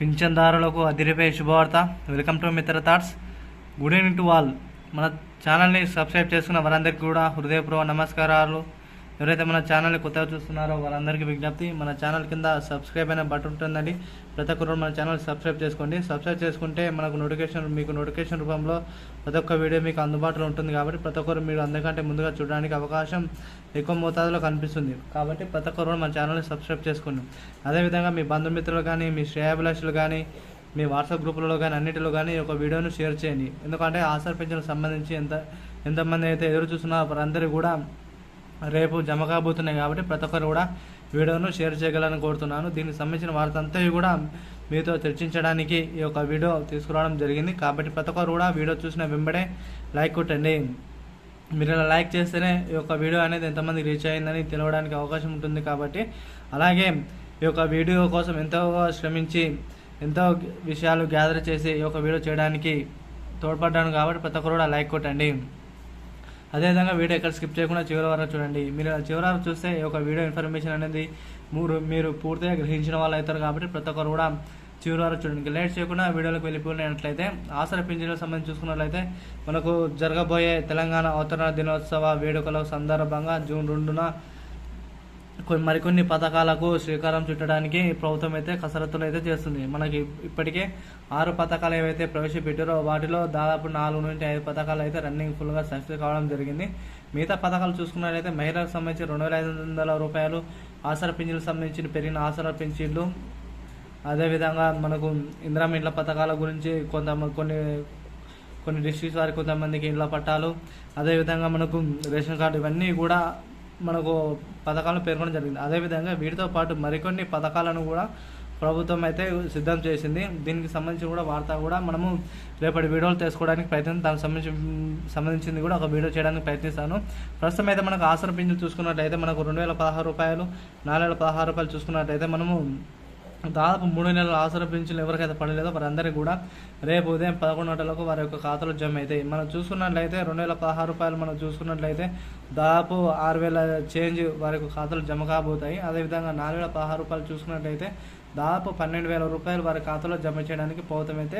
పింఛన్దారులకు అదిరిపై శుభవార్త. Welcome to Mitra thoughts good evening to all మన ఛానల్ని సబ్స్క్రైబ్ చేసుకున్న వారందరికీ కూడా హృదయపూర్వ నమస్కారాలు. ఎవరైతే మన ఛానల్ కొత్తగా చూస్తున్నారో వాళ్ళందరికీ విజ్ఞప్తి మన ఛానల్ కింద సబ్స్క్రైబ్ అనే బటన్ ఉంటుందండి. ప్రతి ఒక్కరు మన ఛానల్ సబ్స్క్రైబ్ చేసుకోండి. సబ్స్క్రైబ్ చేసుకుంటే మనకు నోటిఫికేషన్ మీకు నోటిఫికేషన్ రూపంలో ప్రతి ఒక్క వీడియో మీకు అందుబాటులో ఉంటుంది కాబట్టి ప్రతి ఒక్కరు మీరు అందరికంటే ముందుగా చూడడానికి అవకాశం ఎక్కువ మోతాదులో కనిపిస్తుంది. కాబట్టి ప్రతి ఒక్కరు మన ఛానల్ని సబ్స్క్రైబ్ చేసుకోండి. అదేవిధంగా మీ బంధుమిత్రులు కానీ మీ శ్రేయాభిలాషులు కానీ మీ వాట్సాప్ గ్రూపులలో కానీ అన్నిటిలో కానీ ఒక వీడియోను షేర్ చేయండి. ఎందుకంటే ఆసర్ పెన్షన్ సంబంధించి ఎంత ఎంతమంది అయితే ఎదురు చూస్తున్నారో వారందరూ కూడా రేపు జమ కాబోతున్నాయి కాబట్టి ప్రతి ఒక్కరు కూడా వీడియోను షేర్ చేయగలని కోరుతున్నాను. దీనికి సంబంధించిన వార్తంతా కూడా మీతో చర్చించడానికి ఈ యొక్క వీడియో తీసుకురావడం జరిగింది. కాబట్టి ప్రతి ఒక్కరు కూడా వీడియో చూసిన వెంబడే లైక్ కొట్టండి. మీరు ఇలా లైక్ చేస్తేనే ఈ యొక్క వీడియో అనేది ఎంతమంది రీచ్ అయిందని తెలవడానికి అవకాశం ఉంటుంది కాబట్టి అలాగే ఈ యొక్క వీడియో కోసం ఎంతో శ్రమించి ఎంతో విషయాలు గ్యాదర్ చేసి ఈ యొక్క వీడియో చేయడానికి తోడ్పడ్డాను కాబట్టి ప్రతి ఒక్కరు కూడా లైక్ కొట్టండి. అదేవిధంగా వీడియో ఎక్కడ స్కిప్ చేయకుండా చివరి వరకు చూడండి. మీరు చివరి వరకు చూస్తే ఒక వీడియో ఇన్ఫర్మేషన్ అనేది మీరు మీరు పూర్తిగా గ్రహించిన వాళ్ళు అవుతారు కాబట్టి ప్రతి ఒక్కరు కూడా చివరి వరకు చూడండి. లేట్ చేయకుండా వీడియోలకు వెళ్ళిపోయినట్లయితే ఆసర పింఛన్లకు సంబంధించి చూసుకున్నట్లయితే మనకు జరగబోయే తెలంగాణ అవతరణ దినోత్సవ వేడుకల సందర్భంగా జూన్ రెండున మరికొన్ని పథకాలకు శ్రీకారం చుట్టడానికి ప్రభుత్వం అయితే కసరత్తులు అయితే చేస్తుంది. మనకి ఇప్పటికే ఆరు పథకాలు ఏవైతే ప్రవేశపెట్టారో వాటిలో దాదాపు నాలుగు నుండి ఐదు పథకాలు అయితే రన్నింగ్ ఫుల్గా సక్సెస్ కావడం జరిగింది. మిగతా పథకాలు చూసుకున్నట్లయితే మహిళలకు సంబంధించి రెండు వేల ఐదు వందల రూపాయలు ఆసరా పింఛన్లకు సంబంధించి పెరిగిన ఆసరా పింఛన్లు. అదేవిధంగా మనకు ఇందిరామ ఇండ్ల పథకాల గురించి కొంత కొన్ని కొన్ని డిస్ట్రిక్ట్స్ వారికి కొంతమందికి ఇండ్ల పట్టాలు. అదేవిధంగా మనకు రేషన్ కార్డు ఇవన్నీ కూడా మనకు పథకాలను పేర్కొనడం జరిగింది. అదేవిధంగా వీటితో పాటు మరికొన్ని పథకాలను కూడా ప్రభుత్వం అయితే సిద్ధం చేసింది. దీనికి సంబంధించి కూడా వార్త కూడా మనము రేపటి వీడియోలు తెలుసుకోవడానికి ప్రయత్నం దానికి సంబంధించి సంబంధించింది కూడా ఒక వీడియో చేయడానికి ప్రయత్నిస్తాను. ప్రస్తుతం అయితే మనకు ఆసర పింఛన్ చూసుకున్నట్లయితే మనకు రెండు వేల పదహారు రూపాయలు నాలుగు వేల పదహారు రూపాయలు చూసుకున్నట్లయితే మనము దాదాపు మూడు నెలల ఆసర పింఛన్లు ఎవరికైతే పడలేదో వారందరికీ కూడా రేపు ఉదయం పదకొండు గంటలకు వారి యొక్క ఖాతాలో జమ అవుతాయి. మనం చూసుకున్నట్లయితే రెండు వేల పదహారు రూపాయలు మనం చూసుకున్నట్లయితే దాదాపు ఆరు వేల చేంజ్ వారి యొక్క ఖాతాలో జమ కాబోతాయి. అదేవిధంగా నాలుగు వేల పదహారు రూపాయలు చూసుకున్నట్లయితే దాదాపు పన్నెండు వేల రూపాయలు వారి ఖాతాలో జమ చేయడానికి ప్రభుత్వం అయితే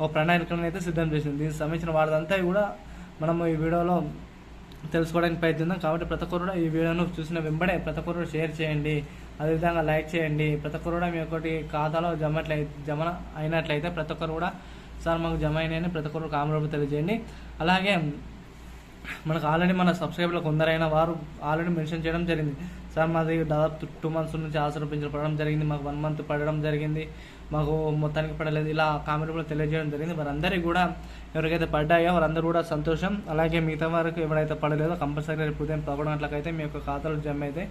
ఒక ప్రణాళికలను అయితే సిద్ధం చేసింది. దీనికి సంబంధించిన వాటిదంతా కూడా మనం ఈ వీడియోలో తెలుసుకోవడానికి ప్రయత్నిద్దాం. కాబట్టి ప్రతి ఒక్కరు కూడా ఈ వీడియోను చూసిన వెంబడే ప్రతి ఒక్కరు షేర్ చేయండి. అదేవిధంగా లైక్ చేయండి. ప్రతి ఒక్కరు కూడా మీ ఒకటి ఖాతాలో జమట్లయి జమ అయినట్లయితే ప్రతి ఒక్కరు కూడా సార్ మాకు జమ అయినాయని ప్రతి ఒక్కరు కామెంట్ తెలియజేయండి. అలాగే మనకు ఆల్రెడీ మన సబ్స్క్రైబర్లు కొందరైన వారు ఆల్రెడీ మెన్షన్ చేయడం జరిగింది. సార్ మాది దాదాపు టూ మంత్స్ నుంచి ఆసరా పడడం జరిగింది. మాకు వన్ మంత్ పడడం జరిగింది. మాకు మొత్తానికి పడలేదు. ఇలా కామెంట్ కూడా తెలియజేయడం జరిగింది. వారందరికీ కూడా ఎవరికైతే పడ్డాయో వారందరూ కూడా సంతోషం. అలాగే మిగతా వారికి ఎవరైతే పడలేదో కంపల్సరీ రేపు ఉదయం పదకొండు గంటలకైతే మీ యొక్క ఖాతాలో జమ అయితే.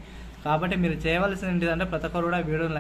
కాబట్టి మీరు చేయవలసింది ఏంటిదంటే ప్రతి ఒక్కరు కూడా వీడియో